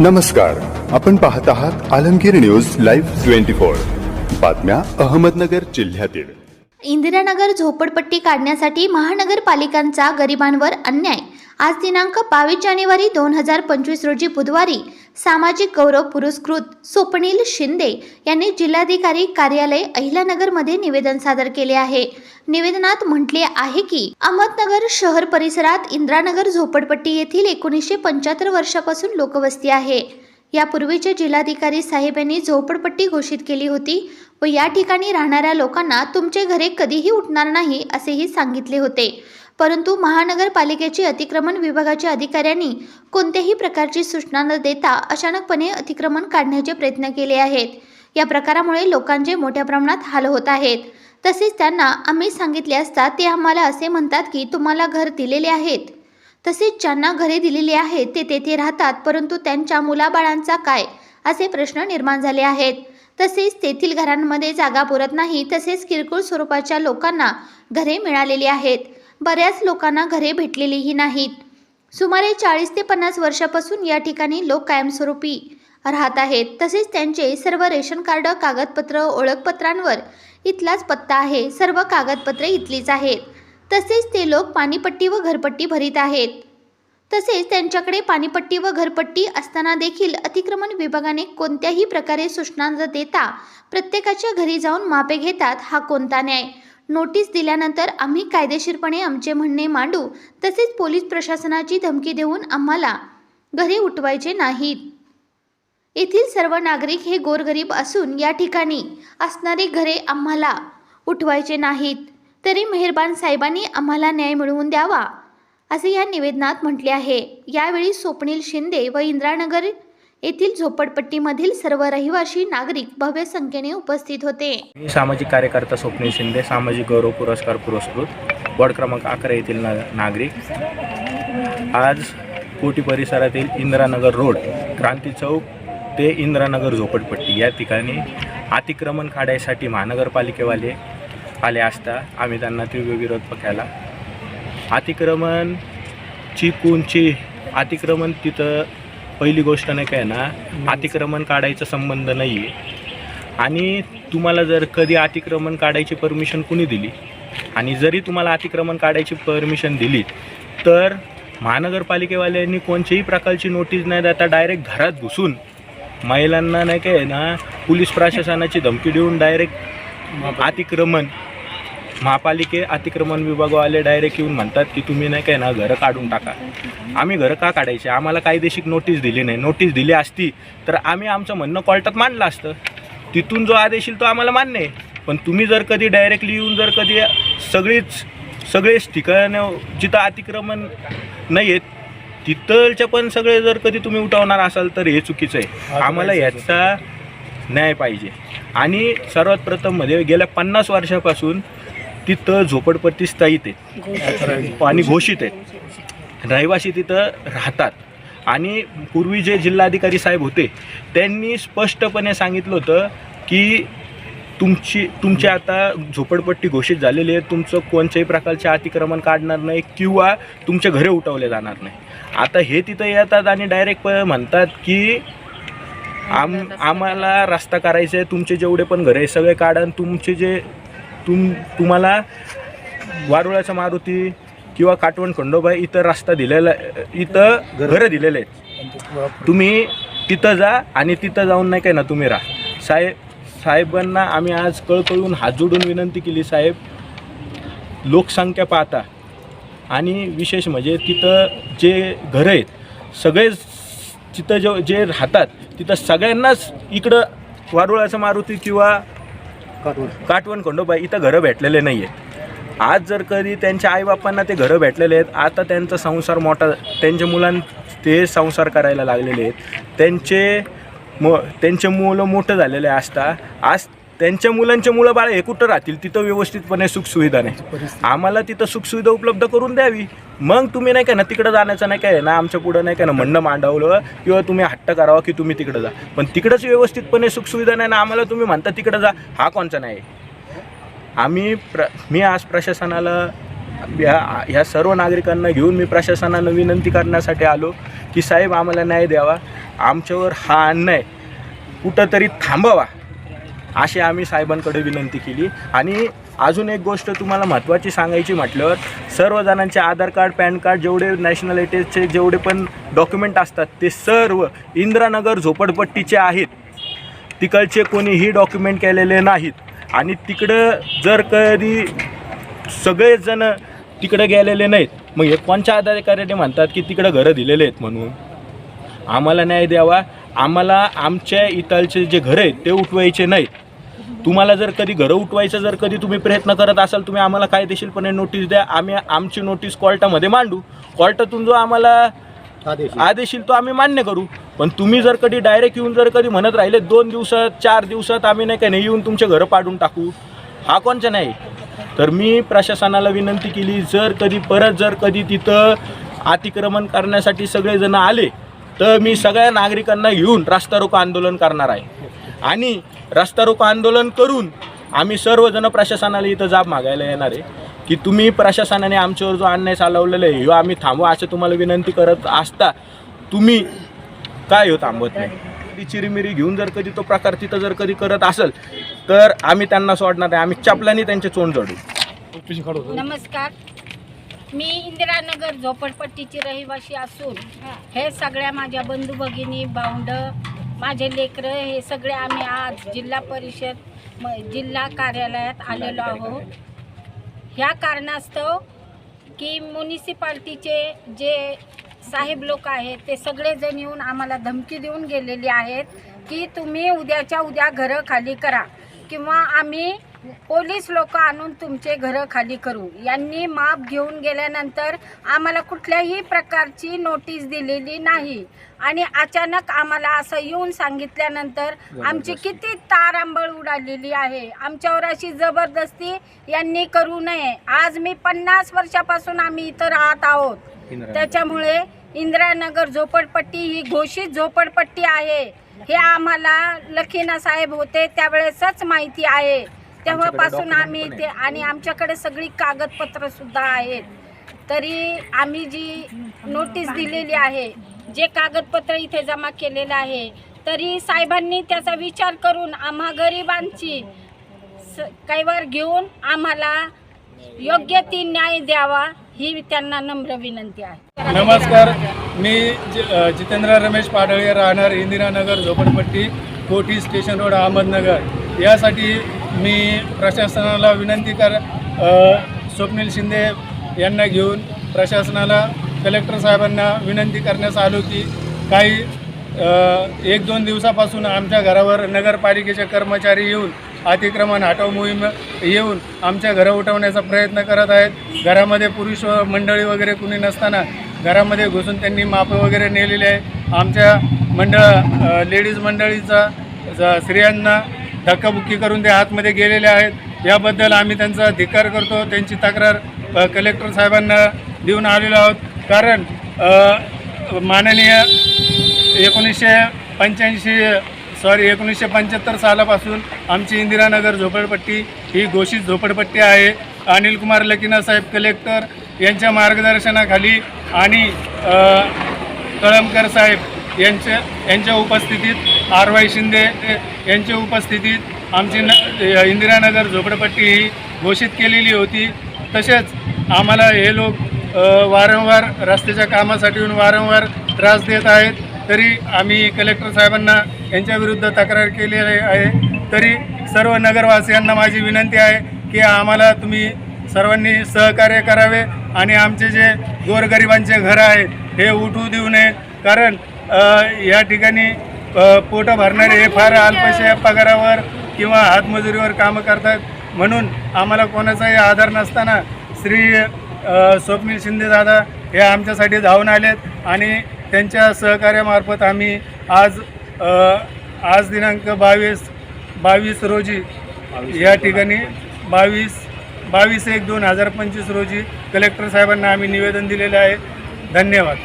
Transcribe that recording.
नमस्कार. आपण पाहत आहात Alamgir news live twenty four. बातम्या अहमदनगर जिल्ह्यातील. इंदिरानगर झोपडपट्टी काढण्यासाठी महानगरपालिकांचा गरिबांवर अन्याय आज दिनांक बावीस जानेवारी दोन हजार पंचवीस रोजी बुधवारी सामाजिक गौरव पुरस्कृत स्वप्नील शिंदे यांनी जिल्हाधिकारी कार्यालय अहिल्यानगरमध्ये निवेदन सादर केले आहे. निवेदनात म्हटले आहे की अहमदनगर शहर परिसरात इंद्रानगर झोपडपट्टी येथील एकोणीसशे पंच्याहत्तर वर्षापासून लोकवस्ती आहे. यापूर्वीचे जिल्हाधिकारी साहेब यांनी झोपडपट्टी घोषित केली होती व या ठिकाणी राहणाऱ्या लोकांना तुमचे घरे कधीही उठणार नाही असेही सांगितले होते. परंतु महानगरपालिकेची अतिक्रमण विभागाच्या अधिकाऱ्यांनी कोणत्याही प्रकारची सूचना न देता अचानकपणे अतिक्रमण काढण्याचे प्रयत्न केले आहेत. या प्रकारामुळे लोकांचे मोठ्या प्रमाणात हाल होत आहेत. तसेच त्यांना आम्ही सांगितले असता ते आम्हाला असे म्हणतात की तुम्हाला घर दिलेले आहेत. तसेच ज्यांना घरे दिलेली आहेत ते तेथे राहतात परंतु त्यांच्या मुलाबाळांचा काय? असे प्रश्न निर्माण झाले आहेत. तसेच तेथील घरांमध्ये जागा पुरत नाही तसेच किरकोळ स्वरूपाच्या लोकांना घरे मिळालेली आहेत. बऱ्याच लोकांना घरे भेटलेलीही नाहीत. सुमारे चाळीस ते पन्नास वर्षापासून या ठिकाणी लोक कायमस्वरूपी राहत आहेत. तसेच त्यांचे सर्व रेशन कार्ड कागदपत्र ओळखपत्रांवर इथलाच पत्ता आहे. सर्व कागदपत्रे इथलीच आहेत. तसेच ते लोक पाणीपट्टी व घरपट्टी भरीत आहेत. तसेच त्यांच्याकडे पाणीपट्टी व घरपट्टी असताना देखील अतिक्रमण विभागाने कोणत्याही प्रकारे सूचना न देता प्रत्येकाच्या घरी जाऊन मापे घेतात हा कोणता न्याय? नोटीस दिल्यानंतर आम्ही कायदेशीरपणे आमचे म्हणणे मांडू तसेच पोलीस प्रशासनाची धमकी देऊन आम्हाला घरी उठवायचे नाहीत. येथील सर्व नागरिक हे गोरगरीब असून या ठिकाणी असणारी घरे आम्हाला उठवायचे नाहीत. तरी मेहरबान साहेबांनी आम्हाला न्याय मिळवून द्यावा असे या निवेदनात म्हटले आहे. यावेळी स्वप्नील शिंदे व इंद्रानगर येथील झोपडपट्टीमधील सर्व रहिवासी नागरिक भव्य संख्येने उपस्थित होते. मी सामाजिक कार्यकर्ता स्वप्नील शिंदे सामाजिक गौरव पुरस्कार पुरस्कृत वॉर्ड क्रमांक अकरा येथील ना नागरिक. आज कोटी परिसरातील इंदिरानगर रोड क्रांती चौक ते इंदिरानगर झोपडपट्टी या ठिकाणी अतिक्रमण काढायसाठी महानगरपालिकेवाले आले असता आम्ही त्यांना तीव्र विरोध केला. अतिक्रमणची कोणची अतिक्रमण तिथं पहिली गोष्ट नाही काय ना अतिक्रमण काढायचा संबंध नाही आहे आणि तुम्हाला जर कधी अतिक्रमण काढायची परमिशन कुणी दिली? आणि जरी तुम्हाला अतिक्रमण काढायची परमिशन दिली तर महानगरपालिकेवाल्यांनी कोणत्याही प्रकारची नोटीस नाही देता डायरेक्ट घरात घुसून महिलांना नाही काय ना पोलीस प्रशासनाची धमकी देऊन डायरेक्ट अतिक्रमण महापालिके अतिक्रमण विभागवाले डायरेक्ट येऊन म्हणतात की तुम्ही नाही काय ना घरं काढून टाका. आम्ही घरं का काढायचे? आम्हाला कायदेशीर नोटीस दिली नाही. नोटीस दिली असती तर आम्ही आमचं म्हणणं कोर्टात मांडलं असतं. तिथून जो आदेश येईल तो आम्हाला मान्य आहे. पण तुम्ही जर कधी डायरेक्टली येऊन जर कधी सगळीच सगळेच ठिकाणं जिथं अतिक्रमण नाही आहेत तिथलचे पण सगळे जर कधी तुम्ही उठवणार असाल तर हे चुकीचं आहे. आम्हाला याचा न्याय पाहिजे. आणि सर्वात प्रथम म्हणजे गेल्या पन्नास वर्षापासून तिथं झोपडपट्टी स्थायित आहेत आणि घोषित आहेत रहिवासी तिथं राहतात. आणि पूर्वी जे जिल्हाधिकारी साहेब होते त्यांनी स्पष्टपणे सांगितलं होतं की तुमची तुमची आता झोपडपट्टी घोषित झालेली आहे. तुमचं कोणत्याही प्रकारचे अतिक्रमण काढणार नाही किंवा तुमचे घरे उठवले जाणार नाही. आता हे तिथं येतात आणि डायरेक्ट म्हणतात की आम आम्हाला रस्ता करायचा आहे. तुमचे जेवढे पण घरे आहे सगळे काढा तुमचे जे तुम तुम्हाला वारुळाचा मारुती किंवा काटवण खंडोबा इथं रस्ता दिलेला इथं घरं दिलेले आहेत. तुम्ही तिथं जा आणि तिथं जाऊन नाही काय ना तुम्ही राहा. साहेब साहेबांना आम्ही आज कळकळून हात जोडून विनंती केली साहेब. लोकसंख्या पाहता. आणि विशेष म्हणजे तिथं जे घरं आहेत सगळेच तिथं जो जे राहतात तिथं सगळ्यांनाच इकडं वारुळाचं मारुती किंवा काटवण खंडोबा इथं घरं भेटलेले नाही आहेत आज जर कधी त्यांच्या आईबापांना ते घरं भेटलेले आहेत आता त्यांचा संसार मोठा त्यांच्या मुलां ते संसार करायला लागलेले आहेत. त्यांचे म त्यांचे मुलं मोठं झालेले असता आज त्यांच्या मुलांचे मुलं बाळ हे कुठं राहतील? तिथं व्यवस्थितपणे सुखसुविधा नाही. आम्हाला तिथं सुखसुविधा उपलब्ध करून द्यावी. मग तुम्ही नाही का ना तिकडं जाण्याचं नाही काय ना आमच्या पुढं नाही का ना म्हणणं मांडवलं किंवा तुम्ही हट्ट करावा की तुम्ही तिकडं जा. पण तिकडंच व्यवस्थितपणे सुखसुविधा नाही ना आम्हाला तुम्ही म्हणता तिकडं जा. हा कोणचा नाही. आम्ही प्र मी आज प्रशासनाला ह्या ह्या सर्व नागरिकांना घेऊन मी प्रशासनानं विनंती करण्यासाठी आलो की साहेब आम्हाला न्याय द्यावा. आमच्यावर हा अन्याय कुठंतरी थांबवा. अशी आम्ही साहेबांकडे विनंती केली. आणि अजून एक गोष्ट तुम्हाला महत्त्वाची सांगायची म्हटल्यावर सर्वजणांचे आधार कार्ड पॅन कार्ड जेवढे नॅशनॅलिटीचे जेवढे पण डॉक्युमेंट असतात ते सर्व इंदिरानगर झोपडपट्टीचे आहेत. तिकडचे कोणीही डॉक्युमेंट केलेले नाहीत. आणि तिकडं जर कधी सगळेजण तिकडं तिकडे गेलेले नाहीत मग हे कोणच्या अधिकाऱ्याने म्हणतात की तिकडं घरं दिलेले आहेत म्हणून? आम्हाला न्याय द्यावा. आम्हाला आमच्या इथलचे जे घरं आहेत ते उठवायचे नाहीत तुम्हाला जर कधी घरं उठवायचं जर कधी तुम्ही प्रयत्न करत असाल तुम्ही आम्हाला कायदेशीरपणे नोटीस द्या. आम्ही आमची नोटीस कोर्टामध्ये मांडू. कोर्टातून जो आम्हाला आदेश येईल. तो आम्ही मान्य करू. पण तुम्ही जर कधी डायरेक्ट येऊन जर कधी म्हणत राहिले दोन दिवसात चार दिवसात आम्ही नाही का नाही येऊन तुमचे घरं पाडून टाकू? हा कोणचा नाही? तर मी प्रशासनाला विनंती केली जर कधी परत जर कधी तिथं अतिक्रमण करण्यासाठी सगळेजण आले तर मी सगळ्या नागरिकांना घेऊन रास्ता रोको आंदोलन करणार आहे. आणि रास्ता रोको आंदोलन करून आम्ही सर्वजण प्रशासनाला इथं जाब मागायला येणार आहे. की तुम्ही प्रशासनाने आमच्यावर जो अन्याय चालवलेला आहे ह्यो आम्ही थांबवा असं तुम्हाला विनंती करत असता तुम्ही काय हो थांबवत नाही. ती चिरीमिरी घेऊन जर कधी तो प्रकार तिथं जर कधी करत असेल तर आम्ही त्यांना सोडणार नाही. आम्ही चपल्याने त्यांचे चोंड जोडू. नमस्कार. मी इंदिरानगर झोपडपट्टीची रहिवासी असून हे सगळ्या माझ्या बंधू भगिनी भावंड माझे लेकरं हे सगळे आम्ही आज जिल्हा परिषद म जिल्हा कार्यालयात आलेलो आहोत. ह्या कारणास्तव की म्युनिसिपाल्टीचे जे साहेब लोक आहेत ते सगळेजण येऊन आम्हाला धमकी देऊन गेलेली आहेत की तुम्ही उद्याच्या उद्या घरं खाली करा किंवा आम्ही पोलीस लोक आणून तुमचे घरं खाली करू. यांनी माप घेऊन गेल्यानंतर आम्हाला कुठल्याही प्रकारची नोटीस दिलेली नाही. आणि अचानक आम्हाला असं येऊन सांगितल्यानंतर आमची किती तारांबळ उडालेली आहे. आमच्यावर अशी जबरदस्ती यांनी करू नये. आज मी पन्नास वर्षापासून आम्ही इथं राहत आहोत. त्याच्यामुळे इंदिरानगर झोपडपट्टी ही घोषित झोपडपट्टी आहे. हे आम्हाला लखीना साहेब होते त्यावेळेसच माहिती आहे. तेव्हापासून आम्ही इथे आणि आमच्याकडे सगळी कागदपत्र सुद्धा आहेत. तरी आम्ही जी नोटीस दिलेली आहे जे कागदपत्र इथे जमा केलेलं आहे तरी साहेबांनी त्याचा विचार करून आम्हा गरिबांची स कैवर घेऊन आम्हाला योग्य ती न्याय द्यावा ही त्यांना नम्र विनंती आहे. नमस्कार. मी जितेंद्र रमेश पाडळे राहणार इंदिरानगर झोपडपट्टी कोठी स्टेशन रोड अहमदनगर. यासाठी मी प्रशासनाला विनंती कर स्वप्नील शिंदे यांना घेऊन प्रशासनाला कलेक्टर साहेबांना विनंती करण्यास आलो की काही एक दोन दिवसापासून आमच्या घरावर नगरपालिकेचे कर्मचारी येऊन अतिक्रमण हटाव मोहीम येऊन आमच्या घरं उठवण्याचा प्रयत्न करत आहेत. घरामध्ये पुरुष मंडळी वगैरे कुणी नसताना घरामध्ये घुसून त्यांनी मापं वगैरे नेलेली आहे. आमच्या मंडळ लेडीज मंडळीचा ज- स्त्रियांना धक्काबुक्की करून ते आतमध्ये गेलेले आहेत. याबद्दल आम्ही त्यांचा धिक्कार करतो. त्यांची तक्रार कलेक्टर साहेबांना देऊन आलेलो आहोत. कारण माननीय एकोणीसशे पंच्याऐंशी सॉरी एकोणीसशे पंच्याहत्तर सालापासून आमची इंदिरानगर झोपडपट्टी ही घोषित झोपडपट्टी आहे. अनिल कुमार लकिना साहेब कलेक्टर यांच्या मार्गदर्शनाखाली आणि कळमकर साहेब यांच्या यांच्या उपस्थितीत आर वाय शिंदे यांच्या उपस्थितीत आमची न इंदिरानगर झोपडपट्टी ही घोषित केलेली होती. तसेच आम्हाला हे लोक वारंवार रस्त्याच्या कामासाठी येऊन वारंवार त्रास देत आहेत. तरी आम्ही कलेक्टर साहेबांना यांच्याविरुद्ध तक्रार केलेली आहे. तरी सर्व नगरवासियांना माझी विनंती आहे की आम्हाला तुम्ही सर्वांनी सहकार्य करावे आणि आमचे जे गोरगरिबांचे घरं आहेत हे उठवू देऊ नये. कारण या ठिकाणी पोटं भरणारे हे फार अल्पशा पगारावर किंवा हातमजुरीवर कामं करतात. म्हणून आम्हाला कोणाचाही आधार नसताना श्री स्वप्नील शिंदेदादा हे आमच्यासाठी धावून आलेत आणि त्यांच्या सहकार्यामार्फत आम्ही आज आज दिनांक बावीस बावीस रोजी या ठिकाणी बावीस बावीस एक दोन हजार पंचवीस रोजी कलेक्टर साहेबांना आम्ही निवेदन दिलेलं आहे. धन्यवाद.